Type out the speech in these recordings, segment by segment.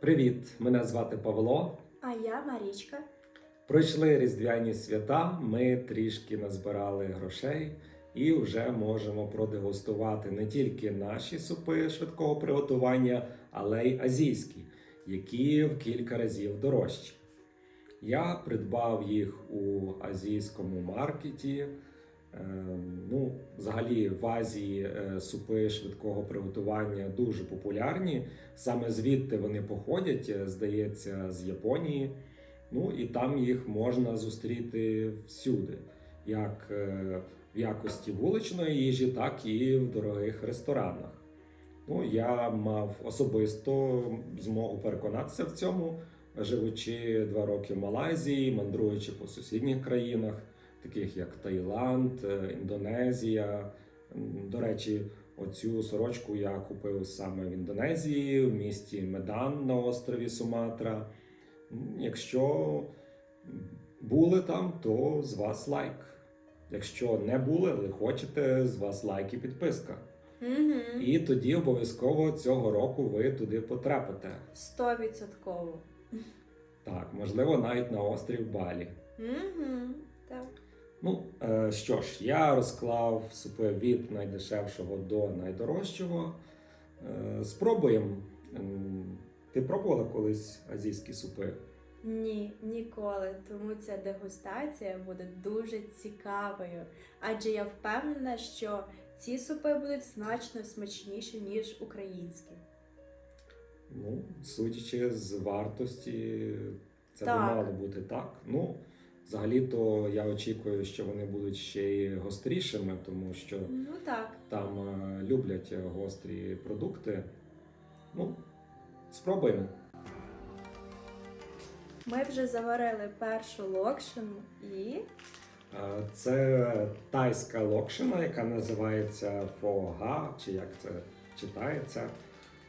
Привіт! Мене звати Павло. А я Марічка. Пройшли різдвяні свята. Ми трішки назбирали грошей і вже можемо продегустувати не тільки наші супи швидкого приготування, але й азійські, які в кілька разів дорожчі. Я придбав їх у азійському маркеті. Е, Ну, взагалі в Азії е, супи швидкого приготування дуже популярні. Саме звідти вони походять, е, здається, з Японії. Ну і там їх можна зустріти всюди, як е, в якості вуличної їжі, так і в дорогих ресторанах. Ну, я мав особисто змогу переконатися в цьому, живучи два роки в Малайзії, мандруючи по сусідніх країнах, таких як Таїланд, е, Індонезія. До речі, оцю сорочку я купив саме в Індонезії, в місті Медан на острові Суматра. Якщо були там, то з вас лайк. Якщо не були, але хочете, з вас лайк і підписка. Угу. І тоді обов'язково цього року ви туди потрапите. Стовідсотково. Так, можливо, навіть на острів Балі. Угу. Так. Ну е, що ж, я розклав супи від найдешевшого до найдорожчого. Е, спробуємо. Ти пробувала колись азійські супи? Ні, ніколи. Тому ця дегустація буде дуже цікавою. Адже я впевнена, що ці супи будуть значно смачніші, ніж українські. Ну, судячи з вартості, це би мало бути так. Ну, взагалі-то я очікую, що вони будуть ще й гострішими, тому що Ну так. там е, люблять гострі продукти. Ну, спробуємо. Ми вже заварили першу локшину і Е, Це тайська локшина, яка називається фога, чи як це читається.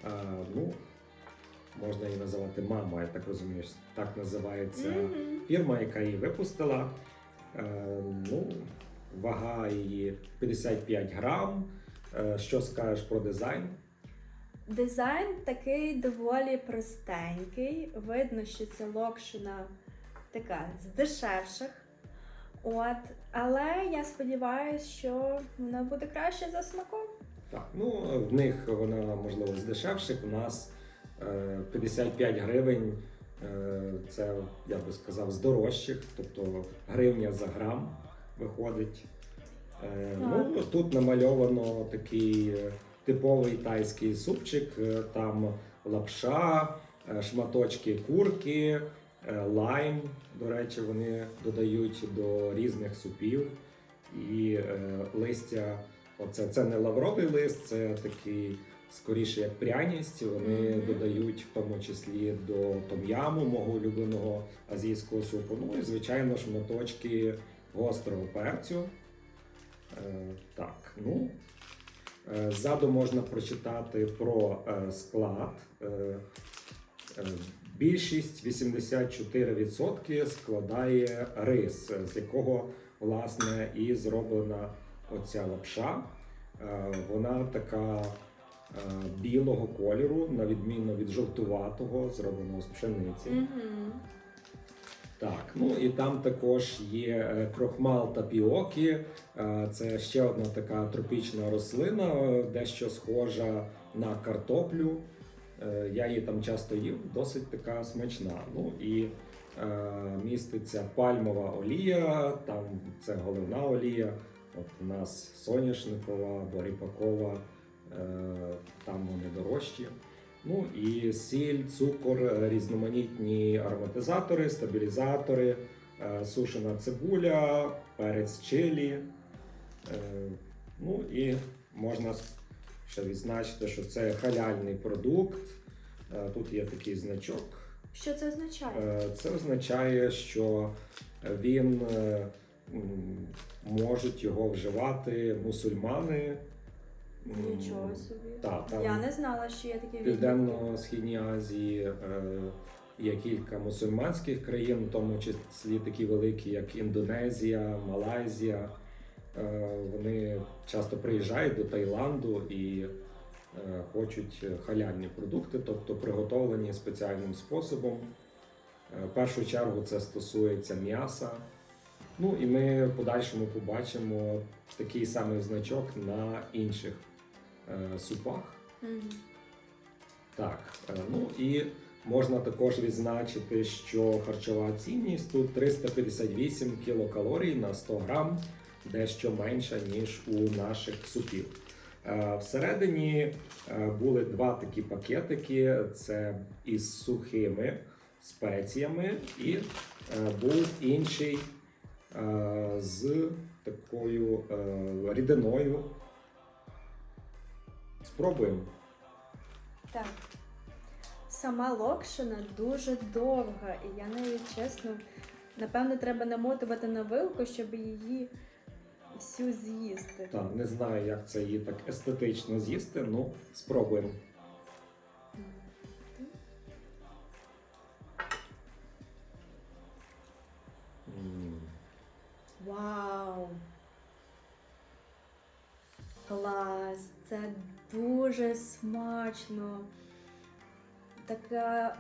Е, Ну, можна її називати мама, я так розумію. Так називається фірма, яка її випустила. Е, Ну, вага її 55 грам. Е, Що скажеш про дизайн? Дизайн такий доволі простенький. Видно, що це локшина така з дешевших. От, але я сподіваюся, що вона буде краще за смаком. Так, ну в них вона можливо з дешевших. У нас 55 гривень. Е, це я би сказав з дорожчих, тобто гривня за грам виходить. Е, ну, тут намальовано такий е, типовий тайський супчик. Е, Там лапша, е, шматочки курки, е, лайм. До речі, вони додають до різних супів і е, листя. Оце це не лавровий лист, це такий скоріше як пряність. Вони Мгм. додають в тому числі до том'яму, мого улюбленого азійського супу. Ну і звичайно шматочки гострого перцю. Е, так, ну. е, Ззаду можна прочитати про е, склад. Е, е, Більшість 84% складає рис, з якого власне і зроблена оця лапша. Е, Вона така е, білого кольору, на відміну від жовтуватого, зробленого з пшениці. Так, ну і там також є е, крохмал тапіокі. Це ще одна така тропічна рослина, дещо схожа на картоплю. Я її там часто їв, досить така смачна. Ну і міститься пальмова олія, там це головна олія. От у нас соняшникова, боріпакова, е, там вони дорожчі. Ну і сіль, цукор, різноманітні ароматизатори, стабілізатори, е, сушена цибуля, перець чилі. Е, Ну і можна ще відзначити, що це халяльний продукт. Тут є такий значок. Що це означає? Це означає, що він можуть його вживати мусульмани. Нічого собі. та, там- Я не знала, що є такі в. Південно-східній Азії е, є кілька мусульманських країн, в тому числі такі великі, як Індонезія, Малайзія. Е, Вони часто приїжджають до Таїланду і е, хочуть халяльні продукти, тобто приготовлені спеціальним способом. Е, В першу чергу це стосується м'яса. Ну і ми в подальшому побачимо такий самий значок на інших е, супах. Мгм. Так, е, ну і можна також відзначити, що харчова цінність тут 358 кілокалорій на 100 грам, дещо менша, ніж у наших супів. Е, Всередині е, були два такі пакетики: це із сухими спеціями, і е, був інший з такою е, рідиною. Спробуємо. Так. Сама локшина дуже довга, і я навіть чесно, напевно, треба намотувати на вилку, щоб її всю з'їсти. Так, не знаю, як це її так естетично з'їсти, ну спробуємо. Вау! Клас! Це дуже смачно. Така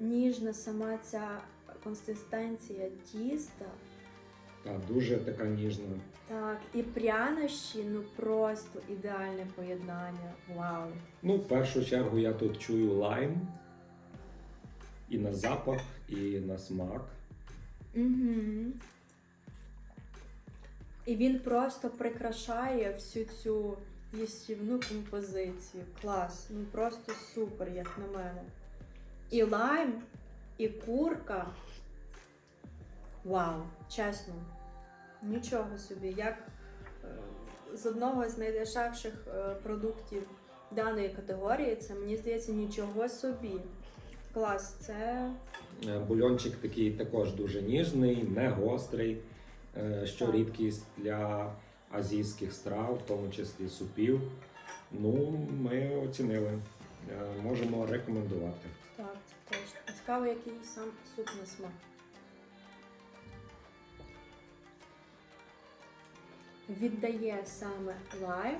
ніжна сама ця консистенція тіста. Та дуже така ніжна. Так, і прянощі, ну просто ідеальне поєднання. Вау! Ну, в першу чергу я тут чую лайм і на запах, і на смак. Угу. І він просто прикрашає всю цю їстівну композицію. Клас. Ну просто супер, як на мене. І лайм, і курка. Вау, чесно. Нічого собі. Як е, з одного з найдешевших е, продуктів даної категорії, це мені здається нічого собі. Клас, це Е, Бульончик такий також дуже ніжний, не гострий, що рідкість для азійських страв, в тому числі супів. Ну, ми оцінили. Е, Можемо рекомендувати. Так, це точно. Цікаво, який сам суп на смак. Віддає саме лайм,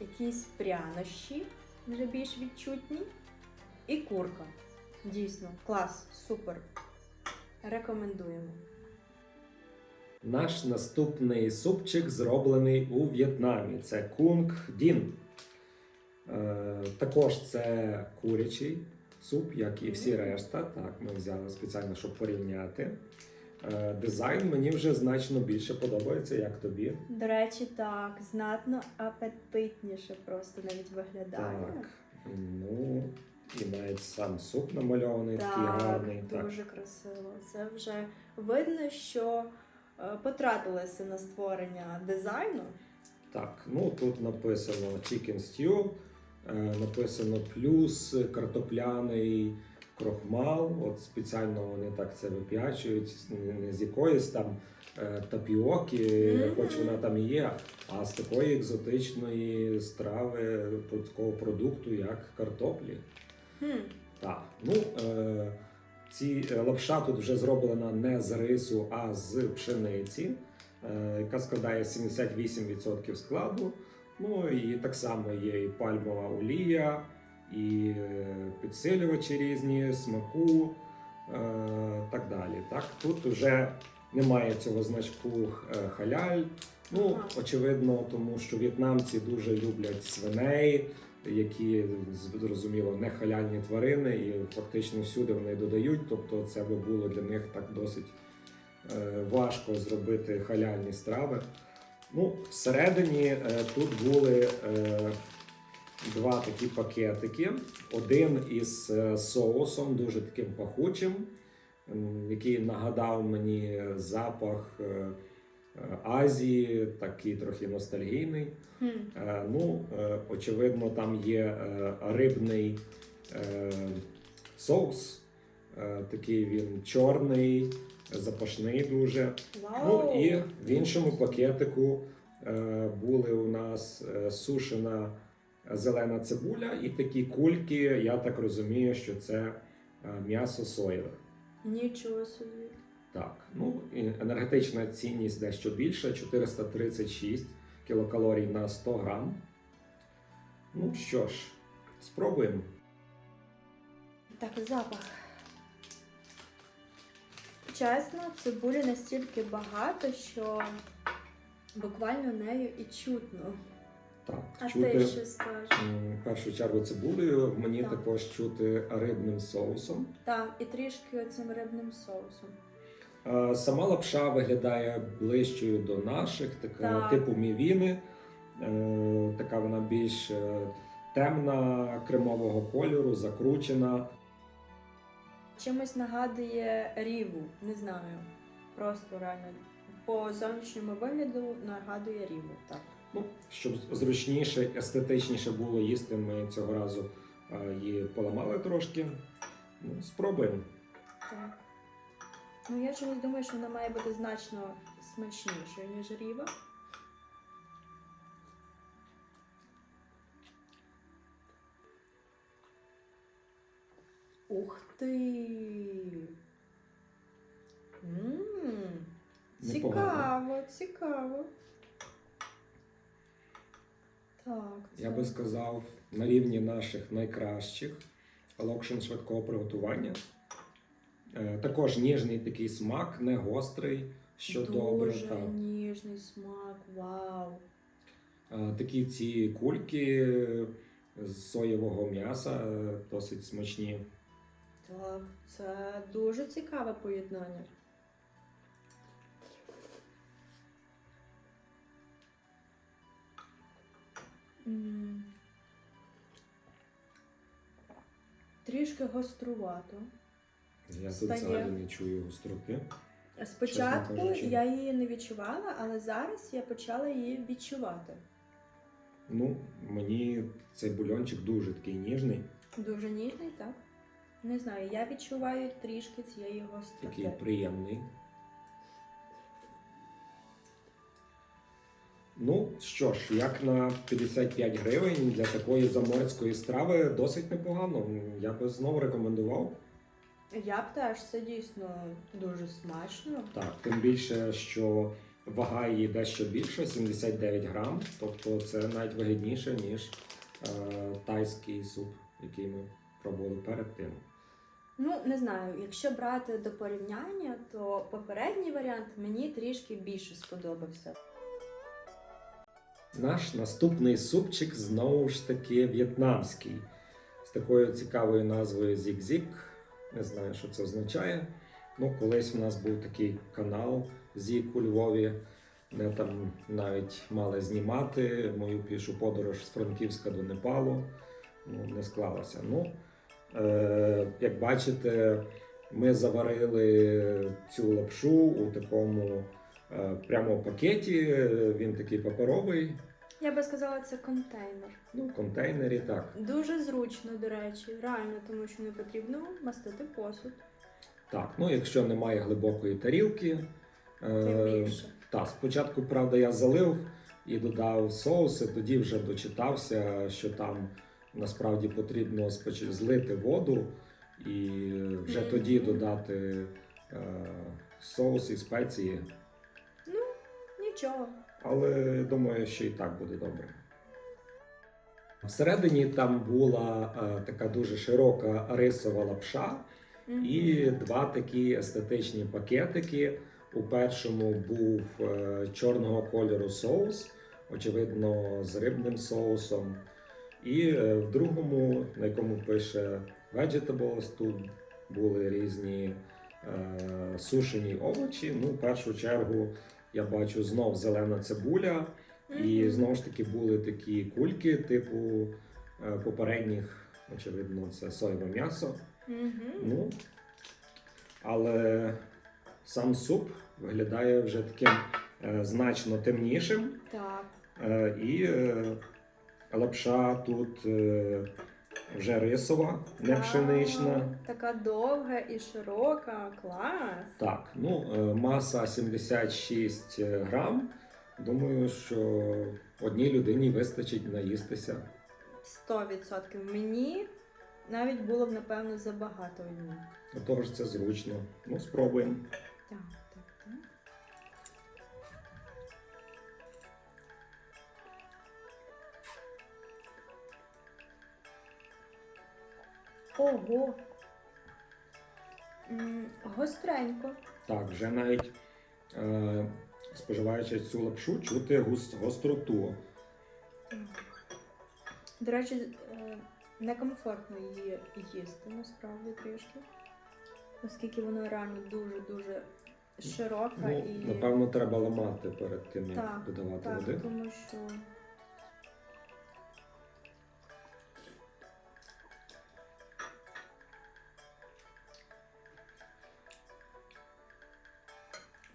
якісь прянощі, вже більш відчутні, і курка. Дійсно, клас, супер. Рекомендуємо. Наш наступний супчик зроблений у В'єтнамі. Це кунг дін. Е, також це курячий суп, як і всі решта. Так, ми взяли спеціально, щоб порівняти. Е, дизайн мені вже значно більше подобається, як тобі. До речі, так, знатно апетитніше просто навіть виглядає. Так. Ну, і навіть сам суп намальований, такий Так, гарний. Так. дуже красиво. Це вже видно, що потратилися на створення дизайну. Так, ну тут написано Chicken Stew, е, написано плюс картопляний крохмал. От спеціально вони так це вип'ячують, не- з якоїсь там е, тапіоки, Мгм. хоч вона там і є, а з такої екзотичної страви, такого продукту, як картоплі. Хм, Так, ну е, ці е, лапша тут вже зроблена не з рису, а з пшениці, е, яка складає 78% складу. Ну і так само є і пальмова олія, і е, підсилювачі різні, смаку, так далі. Так, тут вже немає цього значку халяль. Ну, очевидно, тому що в'єтнамці дуже люблять свиней, які зрозуміло не халяльні тварини, і фактично всюди вони додають. Тобто, це би було для них так досить е, важко зробити халяльні страви. Ну, всередині е, тут були е, два такі пакетики. Один із соусом, дуже таким пахучим, який нагадав мені запах Азії, такий трохи ностальгійний. Е, Ну, е, очевидно, там є е, рибний е, соус. Е, Такий він чорний, запашний дуже. Вау! Ну і в іншому пакетику е, були у нас е, сушена зелена цибуля і такі кульки. Я так розумію, що це е, м'ясо соєве. Нічого собі. Так, ну енергетична цінність дещо більша 436 кілокалорій на 100 грам. Ну що ж, Спробуємо. Так, запах. Чесно, цибулі настільки багато, що буквально нею і чутно. Так, А чути ти що скажеш? в першу чергу цибулею, мені Так. також чути рибним соусом. Так, і трішки цим рибним соусом. Е, Сама лапша виглядає ближчою до наших, така Так. типу мівіни. Е, Така вона більш е, темна, кремового кольору, закручена. Чимось нагадує ріву, не знаю. Просто реально. По зовнішньому вигляду нагадує ріву. Так. Ну, щоб зручніше, естетичніше було їсти, ми цього разу її поламали трошки. Ну, спробуємо. так. Ну я чомусь думаю, що вона має бути значно смачнішою, ніж ріва. Ух ти! Мм, Непогано. цікаво, цікаво. Так, це... Я би сказав, на рівні наших найкращих локшин швидкого приготування. Е, Також ніжний такий смак, не гострий, що Дуже добре. Так. ніжний смак, вау. Е, Такі ці кульки з соєвого м'яса е, досить смачні. Так, це дуже цікаве поєднання. Трішки гострувато. Я тут взагалі не чую гостроти. Спочатку кажучи. я її не відчувала, але зараз я почала її відчувати. Ну, мені цей бульончик дуже такий ніжний, Дуже ніжний, так? Не знаю, я відчуваю трішки цієї гостроти. такий приємний. Ну що ж, як на 55 гривень для такої заморської страви досить непогано. Я би знову рекомендував. Я б теж це дійсно дуже смачно. Так, тим більше, що вага її дещо більша, 79 грам, тобто це навіть вигідніше, ніж е, тайський суп, який ми пробували перед тим. Ну, не знаю, якщо брати до порівняння, то попередній варіант мені трішки більше сподобався. Наш наступний супчик знову ж таки в'єтнамський, з такою цікавою назвою Зік-Зік. Не знаю, що це означає. Ну, колись у нас був такий канал Зік у Львові, де там навіть мали знімати мою пішу подорож з Франківська до Непалу. Ну, не склалося. Ну, е, як бачите, ми заварили цю лапшу у такому е, прямо пакеті. Він такий паперовий. Я би сказала, це контейнер. Ну, в контейнері так. Дуже зручно, до речі, реально, тому що не потрібно мастити посуд. Так, ну якщо немає глибокої тарілки. Тим Е, більше. та, спочатку, правда, я залив і додав соуси, тоді вже дочитався, що там насправді потрібно споч- злити воду і вже Мгм. тоді додати е, соус і спеції. Ну, Нічого. Але думаю, що і так буде добре. Всередині там була е, така дуже широка рисова лапша. Мгм. І два такі естетичні пакетики. У першому був е, чорного кольору соус, очевидно, з рибним соусом. І е, в другому, на якому пише Vegetables, тут були різні е, сушені овочі. Ну, в першу чергу я бачу знов зелена цибуля, і знову ж таки були такі кульки, типу е, попередніх, очевидно, це соєве м'ясо. Ну, але сам суп виглядає вже таким е, значно темнішим. Так. Е, і лапша тут вже рисова, не пшенична. Така довга і широка. Клас. Так, ну, е, маса 76 грам. Думаю, що одній людині вистачить наїстися. 100%. Мені навіть було б, напевно, забагато. До того ж це зручно. Ну, спробуємо. Так. Ого. М, Гостренько. Так, вже навіть е, споживаючи цю лапшу, чути гус- гостроту. До речі, е, некомфортно її їсти насправді трішки. Оскільки вона реально дуже-дуже широка Ну, і. напевно, треба ламати перед тим, як Так, додавати Так, води. тому що.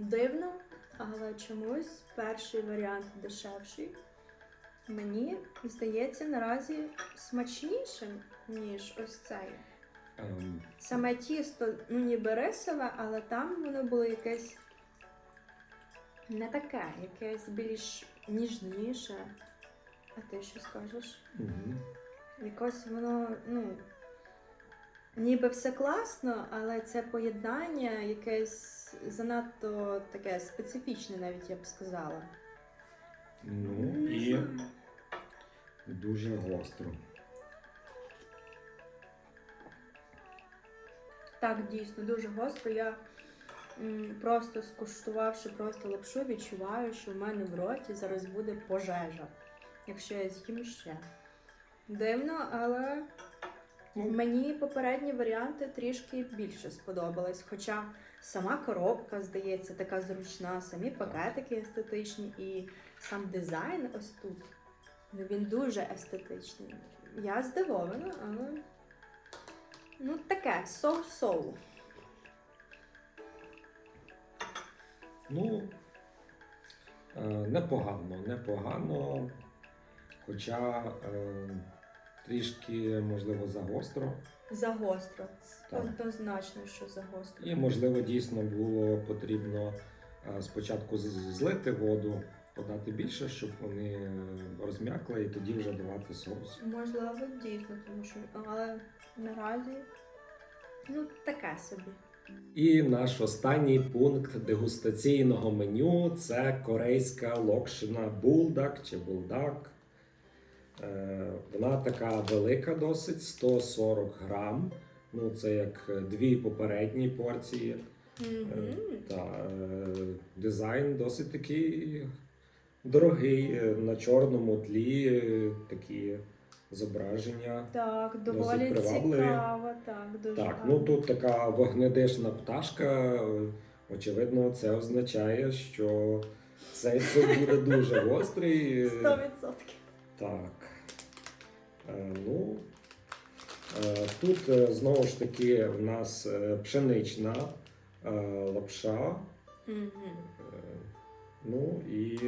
Дивно, але чомусь перший варіант дешевший. Мені здається наразі смачнішим, ніж ось цей. Ем, Саме тісто, ну ніби рисове, але там воно було якесь не таке, якесь більш ніжніше. А ти що скажеш? Якось воно, ну, ніби все класно, але це поєднання якесь занадто таке специфічне, навіть я б сказала. Ну і дуже гостро. Так, дійсно, дуже гостро. Я м, просто скуштувавши просто лапшу, відчуваю, що в мене в роті зараз буде пожежа, якщо я з'їм ще. Дивно, але мені попередні варіанти трішки більше сподобались. Хоча сама коробка, здається, така зручна, самі пакетики естетичні і сам дизайн ось тут. Ну, він дуже естетичний. Я здивована, але. Ну, таке, соу-соу. Ну, е, непогано, непогано. Хоча е, трішки, можливо, загостро. Загостро. Так. Однозначно, що загостро. І, можливо, дійсно було потрібно е, спочатку злити воду, подати більше, щоб вони е, розм'якли, і тоді вже давати соус. Можливо, дійсно, тому що. Але наразі. Ну, таке собі. І наш останній пункт дегустаційного меню це корейська локшина булдак чи булдак. Е, Вона така велика, досить 140 грам. Ну, це як дві попередні порції. Мгм. Та е, дизайн досить такий дорогий. На чорному тлі такі зображення. Так, доволі цікаво, так, дуже Так, гарно. ну тут така вогнедишна пташка. Очевидно, це означає, що цей суп буде дуже гострий. Е, 100%. Так. Е, Ну, е, тут е, знову ж таки в нас пшенична лапша. Е, Ну і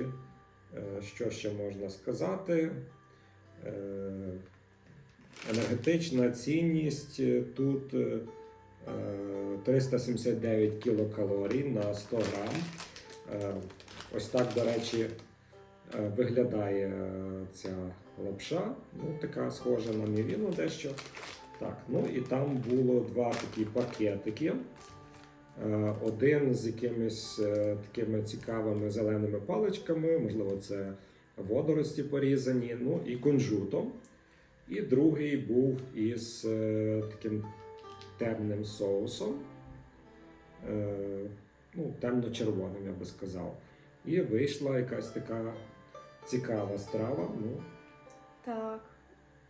що ще можна сказати? Енергетична цінність тут е, е, 379 кілокалорій на 100 грам. Ось так, до речі, виглядає е, ця лапша. Ну, така схожа на мівіну дещо. Так, ну і там було два такі пакетики. Е, Один з якимись е, такими цікавими зеленими паличками, можливо, це водорості порізані, ну і кунжутом. І другий був із таким темним соусом, ну, темно-червоним, я би сказав. І вийшла якась така цікава страва. Ну, Так.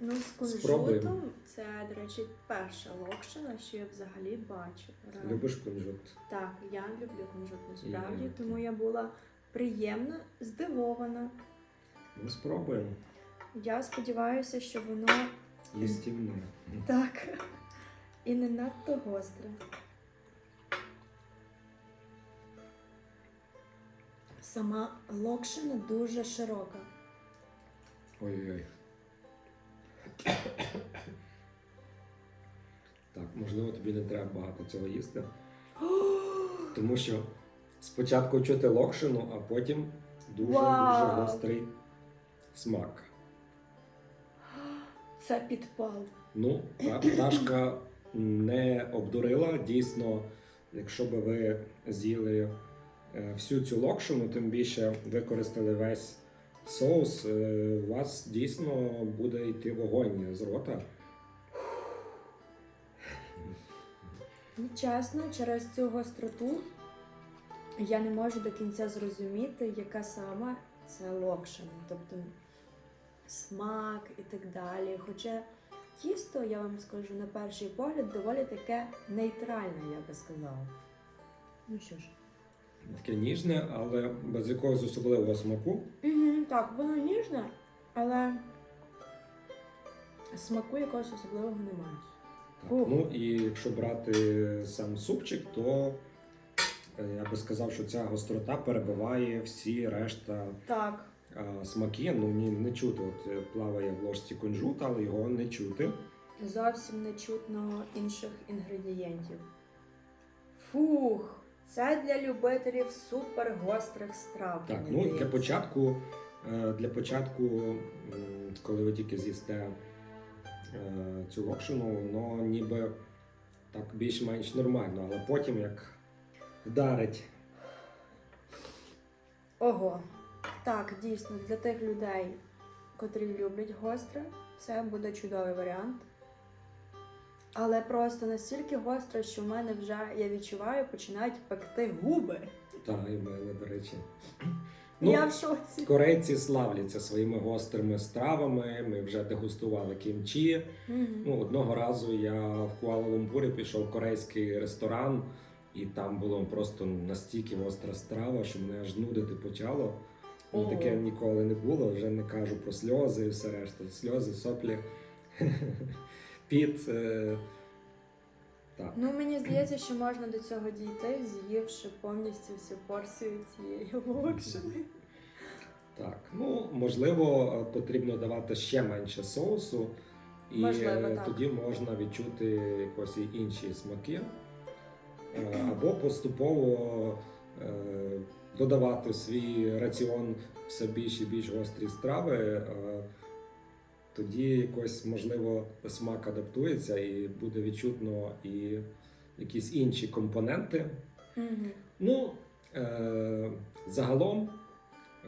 Ну, з Спробуємо. кунжутом це, до речі, перша локшина, що я взагалі бачу. Любиш кунжут? Так, я люблю кунжут насправді, я. тому я була приємно здивована. Ну, спробуємо. Я сподіваюся, що воно Їстівне. так і не надто гостре. Сама локшина дуже широка. Ой-ой. Так, можливо, тобі не треба багато цього їсти. Тому що спочатку чути локшину, а потім дуже-дуже Вау! гострий смак. Це підпал. Ну, та пташка не обдурила. Дійсно, якщо би ви з'їли всю цю локшину, тим більше використали весь соус, е, у вас дійсно буде йти вогонь з рота. Чесно, через цю гостроту я не можу до кінця зрозуміти, яка саме це локшина, тобто смак і так далі. Хоча тісто, я вам скажу, на перший погляд доволі таке нейтральне, я би сказала. Ну що ж. Таке ніжне, але без якогось особливого смаку. Угу, так, воно ніжне, але смаку якогось особливого немає. Так, ну і якщо брати сам супчик, то е, я би сказав, що ця гострота перебиває всі решта Так, смаки. Ну ні, не чути. От е, плаває в ложці кунжут, але його не чути. зовсім не чутно інших інгредієнтів. Фух, це для любителів супер гострих страв. Так, ну для початку, е, для початку, коли ви тільки з'їсте е, цю локшину, воно ніби так більш-менш нормально, але потім як вдарить. Ого. Так, дійсно, для тих людей, котрі люблять гостре, це буде чудовий варіант. Але просто настільки гостро, що в мене вже я відчуваю, починають пекти губи. Та, і мене, до речі. я Ну, в шоці. корейці славляться своїми гострими стравами. Ми вже дегустували кімчі. Мгм. Ну, одного разу я в Куала-Лумпурі пішов в корейський ресторан, і там було просто настільки гостра страва, що мене аж нудити почало. Ну, таке ніколи не було, вже не кажу про сльози і все решта. Сльози, соплі, піт. е, Так. Ну, мені здається, що можна до цього дійти, з'ївши повністю всю порцію цієї локшини. Так, ну можливо, потрібно давати ще менше соусу, і Можливо, е, тоді можна відчути якось інші смаки, Е, або поступово е, додавати в свій раціон все більш і більш гострі страви. Тоді якось можливо смак адаптується і буде відчутно і якісь інші компоненти. Мгм. Ну, е, загалом,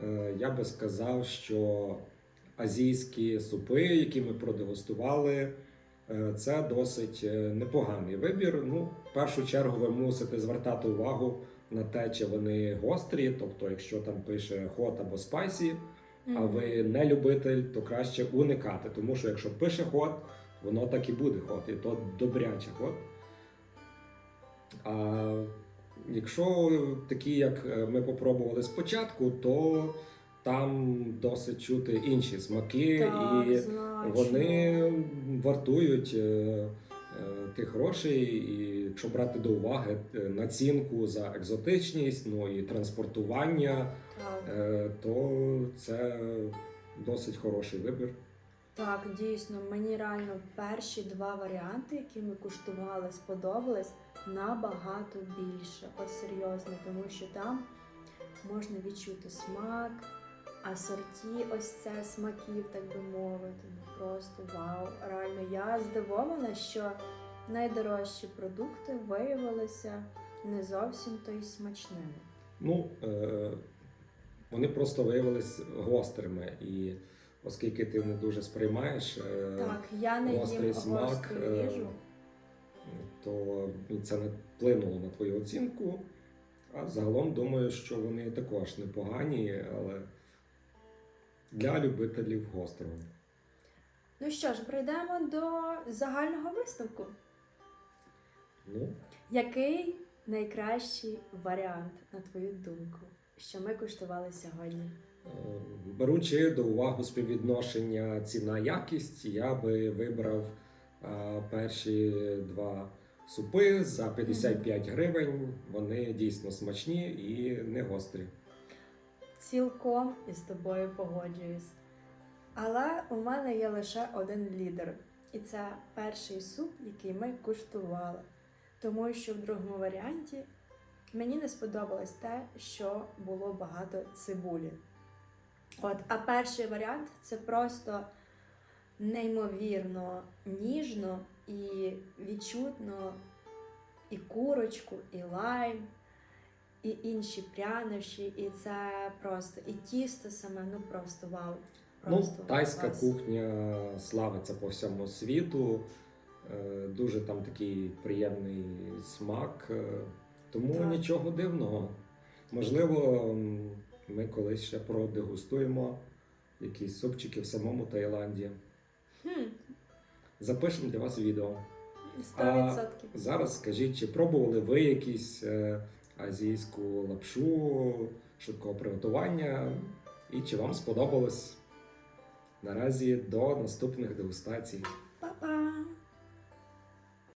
е, я би сказав, що азійські супи, які ми продегустували, е, це досить е, непоганий вибір. Ну, в першу чергу, ви мусите звертати увагу на те, чи вони гострі, тобто, якщо там пише hot або а ви не любитель, то краще уникати, тому що якщо пише ход, воно так і буде ход, і то добряче ход. А якщо такі, як е, ми попробували спочатку, то там досить чути інші смаки, Так, і значно. вони вартують е, е, тих грошей. І якщо брати до уваги націнку за екзотичність, ну і транспортування. Е, то це досить хороший вибір. Так, дійсно, мені реально перші два варіанти, які ми куштували, сподобались набагато більше. От серйозно, тому що там можна відчути смак, асорті ось це смаків, так би мовити. Ну просто вау. Реально, я здивована, що найдорожчі продукти виявилися не зовсім то й смачними. Ну, е, вони просто виявились гострими. І оскільки ти не дуже сприймаєш е, Так, я не гострий їм смак, е, їжу. то це не вплинуло на твою оцінку. А загалом думаю, що вони також непогані, але для любителів гострого. Ну що ж, прийдемо до загального висновку. Ну, Який найкращий варіант, на твою думку, що ми куштували сьогодні? Е, Беручи до уваги співвідношення ціна-якість, я би вибрав е, перші два супи за 55 гривень. Вони дійсно смачні і не гострі. Цілком із тобою погоджуюсь. Але у мене є лише один лідер, і це перший суп, який ми куштували. Тому що в другому варіанті мені не сподобалось те, що було багато цибулі. От, а перший варіант це просто неймовірно ніжно і відчутно і курочку, і лайм, і інші прянощі, і це просто і тісто саме, ну просто вау. Ну, тайська клас. кухня славиться по всьому світу. Е, Дуже там такий приємний смак, е, тому Так. нічого дивного. Можливо, ми колись ще продегустуємо якісь супчики в самому Таїланді. Хм, Запишемо для вас відео. 100%. Зараз скажіть, чи пробували ви якісь е, азійську лапшу швидкого приготування, і чи вам сподобалось? Наразі до наступних дегустацій.